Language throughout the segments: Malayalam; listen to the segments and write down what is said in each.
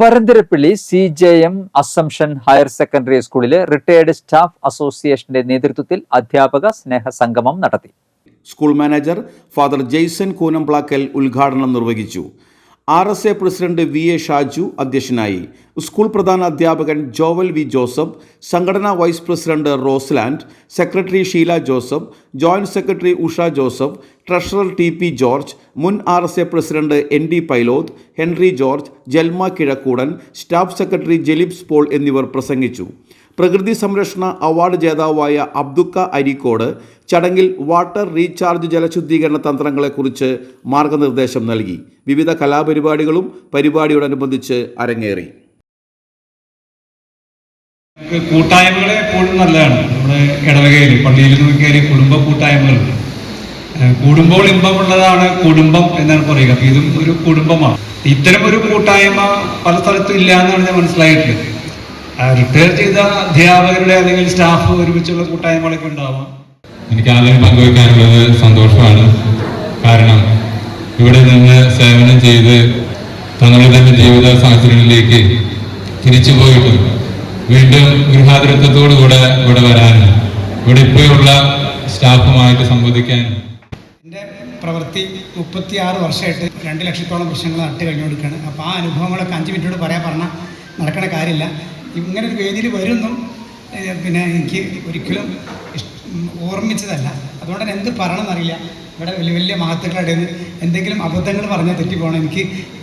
Varantharappilly C J M assumption higher secondary സ്കൂളിലെ റിട്ടയേർഡ് സ്റ്റാഫ് അസോസിയേഷന്റെ നേതൃത്വത്തിൽ അധ്യാപക സ്നേഹ സംഗമം നടത്തി. School manager father Jaison Koonamplackal ഉദ്ഘാടനം നിർവഹിച്ചു. R S A president V A Shaju അധ്യക്ഷനായി. സ്കൂൾ പ്രധാന അധ്യാപകൻ ജോവൽ വി ജോസഫ് സംഘടനാ vice president Rosland secretary Sheela Joseph joint secretary Usha Joseph treasurer T P George മുൻ R S A president N D Pailoth Henry George Jalma Kizhakkoodan staff secretary Jelibs Paul എന്നിവർ പ്രസംഗിച്ചു. പ്രകൃതി സംരക്ഷണ അവാർഡ് ജേതാവായ അബ്ദുക്ക അരിക്കോട് ചടങ്ങിൽ വാട്ടർ റീചാർജ് ജലശുദ്ധീകരണ തന്ത്രങ്ങളെക്കുറിച്ച് മാർഗനിർദ്ദേശം നൽകി. വിവിധ കലാപരിപാടികളും പരിപാടിയോടനുബന്ധിച്ച് അരങ്ങേറി. കൂട്ടായ്മകളെ എപ്പോഴും നല്ലതാണ്. നമ്മുടെ ഇടവകയിൽ പള്ളിയിൽ കയറിയ കുടുംബ കൂട്ടായ്മകളുണ്ട് കൂടുമ്പോൾ ഇമ്പമുള്ളതാണ് കുടുംബം എന്നാണ് പറയുക. ഇതും ഒരു കുടുംബമാണ്. ഇത്തരം ഒരു കൂട്ടായ്മ പല സ്ഥലത്തും ഇല്ല എന്നാണ് ഞാൻ മനസ്സിലായിട്ടുള്ളത്. റിട്ടയർ ചെയ്ത അധ്യാപകരുടെ അല്ലെങ്കിൽ സ്റ്റാഫ് ഒരുമിച്ചുള്ള കൂട്ടായ്മകളൊക്കെ ഉണ്ടാവാം. എനിക്ക് ആദ്യം പങ്കുവയ്ക്കാനുള്ളത് സന്തോഷമാണ്. കാരണം ഇവിടെ നിന്ന് സേവനം ചെയ്ത് തങ്ങളുടെ തന്നെ ജീവിത സാഹചര്യങ്ങളിലേക്ക് തിരിച്ചു പോയിട്ടും വീണ്ടും ഗൃഹാതുരത്വത്തോടു കൂടെ ഇവിടെ വരാനും ഇവിടെ ഇപ്പോഴുള്ള സ്റ്റാഫുമായിട്ട് സംവദിക്കാനും എന്റെ പ്രവൃത്തി മുപ്പത്തി ആറ് വർഷമായിട്ട് രണ്ട് ലക്ഷത്തോളം വൃക്ഷങ്ങൾ നട്ട് കഴിഞ്ഞുകൊടുക്കുകയാണ് അപ്പോൾ ആ അനുഭവങ്ങളൊക്കെ അഞ്ച് മിനിറ്റോട് പറയാൻ പറഞ്ഞാൽ നടക്കണ കാര്യമില്ല. ഇങ്ങനെ ഒരു വേദിയിൽ വരുന്നു. പിന്നെ എനിക്ക് ഒരിക്കലും ഓർമ്മിച്ചതല്ല. അതുകൊണ്ട് തന്നെ എന്ത് പറയണമെന്നറിയില്ല. ഇവിടെ വലിയ വലിയ മഹത്തുക്കളുടെ എന്തെങ്കിലും അബദ്ധങ്ങൾ പറഞ്ഞാൽ തെറ്റിപ്പോകണം. എനിക്ക്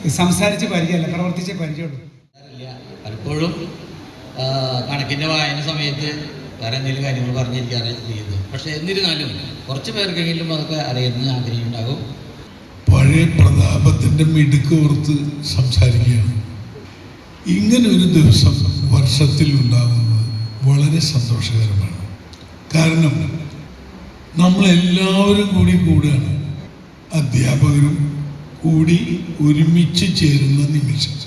സംസാരിച്ച് പരിചയമല്ല. പ്രവർത്തിച്ച് പരിചയമുള്ളൂ. പലപ്പോഴും കണക്കിന്റെ വായന സമയത്ത് വേറെ എന്തെങ്കിലും കാര്യങ്ങൾ പറഞ്ഞിരിക്കാറ് ചെയ്യുന്നത് പക്ഷേ എന്നിരുന്നാലും കുറച്ച് പേർക്കെങ്കിലും അതൊക്കെ അറിയുന്ന ആഗ്രഹം ഉണ്ടാകും. പഴയ പ്രതാപത്തിന്റെ മിടുക്ക് ഓർത്ത് സംസാരിക്കുകയാണ്. ഇങ്ങനെ ഒരു ദിവസം വർഷത്തിൽ ഉണ്ടാകുന്നത് വളരെ സന്തോഷകരമാണ്. കാരണം നമ്മളെല്ലാവരും കൂടി കൂടുകയാണ് അധ്യാപകരും കൂടി ഒരുമിച്ച് ചേരുന്ന നിമിഷം.